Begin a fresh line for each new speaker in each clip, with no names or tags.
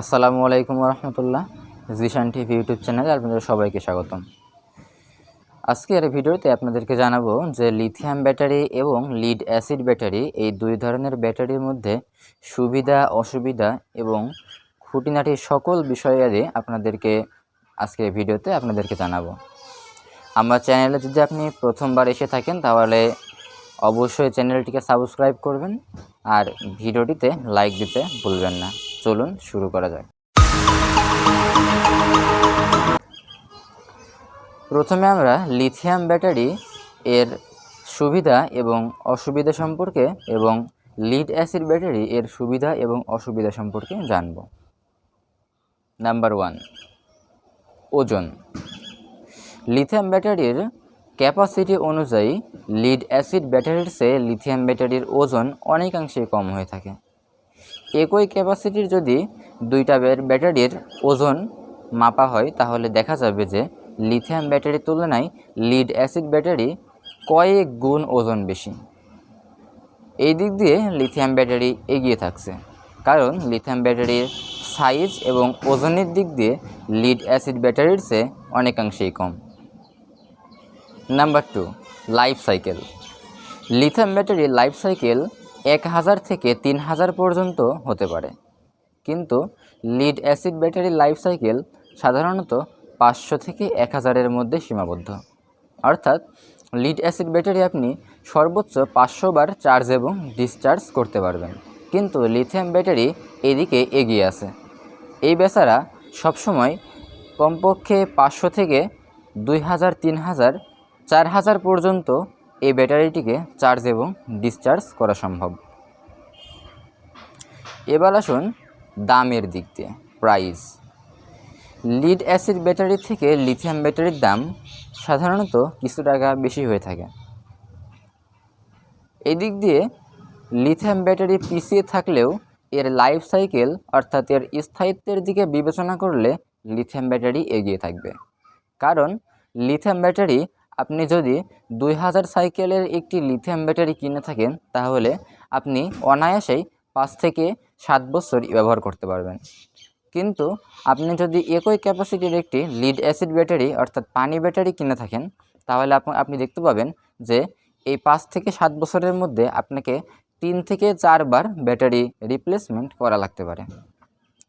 আসসালামু আলাইকুম রহমতুল্লাহ Zeeshan TV YouTube চ্যানেলে আপনাদের সবাইকে স্বাগতম। আজকের ভিডিওতে আপনাদেরকে জানাব যে লিথিয়াম ব্যাটারি এবং লিড অ্যাসিড ব্যাটারি এই দুই ধরনের ব্যাটারির মধ্যে সুবিধা, অসুবিধা এবং খুঁটিনাটি সকল বিষয়াদি আপনাদেরকে আজকের ভিডিওতে আপনাদেরকে জানাব। আমার চ্যানেলে যদি আপনি প্রথমবার এসে থাকেন তাহলে অবশ্যই চ্যানেলটিকে সাবস্ক্রাইব করবেন আর ভিডিওটিতে লাইক দিতে ভুলবেন না। চলুন শুরু করা যাক। প্রথমে আমরা লিথিয়াম ব্যাটারি এর সুবিধা এবং অসুবিধা সম্পর্কে এবং লিড অ্যাসিড ব্যাটারি এর সুবিধা এবং অসুবিধা সম্পর্কে জানব। নাম্বার ওয়ান, ওজন। লিথিয়াম ব্যাটারির ক্যাপাসিটি অনুযায়ী লিড অ্যাসিড ব্যাটারির চেয়ে লিথিয়াম ব্যাটারির ওজন অনেকাংশেই কম হয়ে থাকে। একই ক্যাপাসিটির যদি দুইটা ব্যাট- ব্যাটারির ওজন মাপা হয়, তাহলে দেখা যাবে যে লিথিয়াম ব্যাটারির তুলনায় লিড অ্যাসিড ব্যাটারি কয়েক গুণ ওজন বেশি। এই দিক দিয়ে লিথিয়াম ব্যাটারি এগিয়ে থাকছে। কারণ লিথিয়াম ব্যাটারির সাইজ এবং ওজনের দিক দিয়ে লিড অ্যাসিড ব্যাটারির চেয়ে অনেকাংশেই কম। Number two, life cycle. Lithium ব্যাটারির লাইফ সাইকেল এক হাজার থেকে তিন হাজার পর্যন্ত হতে পারে। কিন্তু লিড অ্যাসিড ব্যাটারির লাইফ সাইকেল সাধারণত পাঁচশো থেকে এক হাজারের মধ্যে সীমাবদ্ধ। অর্থাৎ লিড অ্যাসিড ব্যাটারি আপনি সর্বোচ্চ পাঁচশো বার চার্জ এবং ডিসচার্জ করতে পারবেন। কিন্তু লিথিয়াম ব্যাটারি এদিকে এগিয়ে আছে। এই বেচারা সবসময় কমপক্ষে পাঁচশো থেকে দুই হাজার, তিন হাজার, চার হাজার পর্যন্ত এই ব্যাটারিটিকে চার্জ এবং ডিসচার্জ করা সম্ভব। এবার আসুন দামের দিক দিয়ে প্রাইস লিড অ্যাসিড ব্যাটারি থেকে লিথিয়াম ব্যাটারির দাম সাধারণত কিছু টাকা বেশি হয়ে থাকে। এই দিক দিয়ে লিথিয়াম ব্যাটারি পিছিয়ে থাকলেও এর লাইফ সাইকেল অর্থাৎ এর স্থায়িত্বের দিকে বিবেচনা করলে লিথিয়াম ব্যাটারি এগিয়ে থাকবে। কারণ লিথিয়াম ব্যাটারি আপনি যদি দুই হাজার সাইকেলের একটি লিথিয়াম ব্যাটারি কিনে থাকেন, তাহলে আপনি অনায়াসেই পাঁচ থেকে সাত বছর ব্যবহার করতে পারবেন। কিন্তু আপনি যদি একই ক্যাপাসিটির একটি লিড অ্যাসিড ব্যাটারি অর্থাৎ পানি ব্যাটারি কিনে থাকেন, তাহলে আপ- আপনি দেখতে পাবেন যে এই পাঁচ থেকে সাত বছরের মধ্যে আপনাকে তিন থেকে চারবার ব্যাটারি রিপ্লেসমেন্ট করা লাগতে পারে।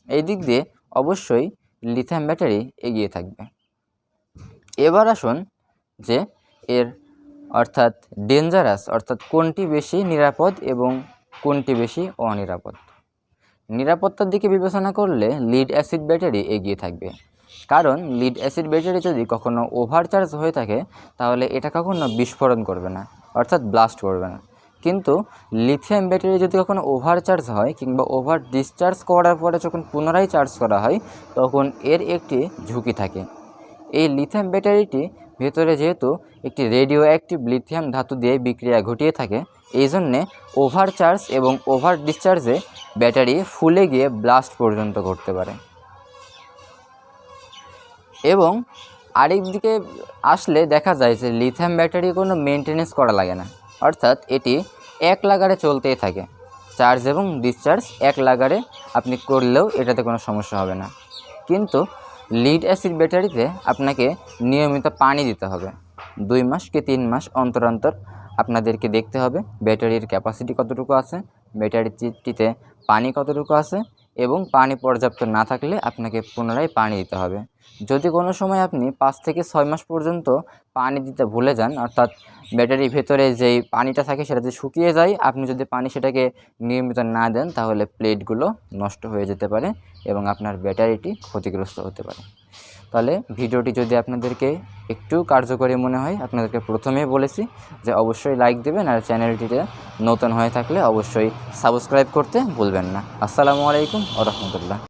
এই দিক দিয়ে অবশ্যই লিথিয়াম ব্যাটারি এগিয়ে থাকবে। এবার আসুন যে এর অর্থাৎ ডেঞ্জারাস অর্থাৎ কোনটি বেশি নিরাপদ এবং কোনটি বেশি অনিরাপদ। নিরাপত্তার দিকে বিবেচনা করলে লিড অ্যাসিড ব্যাটারি এগিয়ে থাকবে। কারণ লিড অ্যাসিড ব্যাটারি যদি কখনো ওভারচার্জ হয়ে থাকে, তাহলে এটা কখনো বিস্ফোরণ করবে না, অর্থাৎ ব্লাস্ট করবে না। কিন্তু লিথিয়াম ব্যাটারি যদি কখনো ওভারচার্জ হয় কিংবা ওভার ডিসচার্জ করার পরে যখন পুনরায় চার্জ করা হয়, তখন এর একটি ঝুঁকি থাকে। এই লিথিয়াম ব্যাটারিটি ভেতরে যেহেতু একটি রেডিও অ্যাক্টিভ লিথিয়াম ধাতু দিয়ে বিক্রিয়া ঘটিয়ে থাকে, এই জন্যে ওভার চার্জ এবং ওভার ডিসচার্জে ব্যাটারি ফুলে গিয়ে ব্লাস্ট পর্যন্ত ঘটতে পারে। এবং আরেক দিকে আসলে দেখা যায় যে লিথিয়াম ব্যাটারি কোনো মেনটেনেন্স করা লাগে না, অর্থাৎ এটি এক লাগারে চলতেই থাকে। চার্জ এবং ডিসচার্জ এক লাগারে আপনি করলেও এটাতে কোনো সমস্যা হবে না। কিন্তু লিড অ্যাসিড ব্যাটারিতে আপনাকে নিয়মিত পানি দিতে হবে। দুই মাস কি তিন মাস অন্তর অন্তর আপনাদেরকে দেখতে হবে ব্যাটারির ক্যাপাসিটি কতটুকু আছে ব্যাটারিটিতে পানি কতটুকু আছে এবং পানি পর্যাপ্ত না থাকলে আপনাকে পুনরায় পানি দিতে হবে। যদি কোনো সময় আপনি পাঁচ থেকে ছয় মাস পর্যন্ত পানি দিতে ভুলে যান, অর্থাৎ ব্যাটারির ভেতরে যেই পানিটা থাকে সেটা যদি শুকিয়ে যায়, আপনি যদি পানি সেটাকে নিয়মিত না দেন, তাহলে প্লেটগুলো নষ্ট হয়ে যেতে পারে এবং আপনার ব্যাটারিটি ক্ষতিগ্রস্ত হতে পারে। তাহলে ভিডিওটি যদি আপনাদেরকে একটু কার্যকরী মনে হয়, আপনাদেরকে প্রথমেই বলেছি যে অবশ্যই লাইক দেবেন আর চ্যানেলটিতে নতুন হয়ে থাকলে অবশ্যই সাবস্ক্রাইব করতে ভুলবেন না। আসসালামু আলাইকুম আ রহমতুল্লাহ।